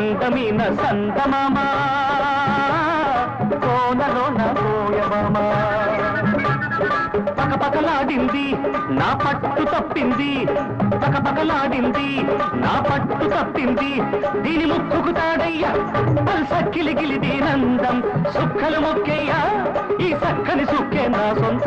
కొండమీన సందమామా కోనలోన పోయమామా పకపకలాడింది నా పట్టు తప్పింది. పకపకలాడింది నా పట్టు తప్పింది. దీని ముక్కుకు తాడయ్యా సక్కిలిగిలి దీనందం సుక్కలు మొక్కయ్యా ఈ సక్కని సుక్కే నా సొంత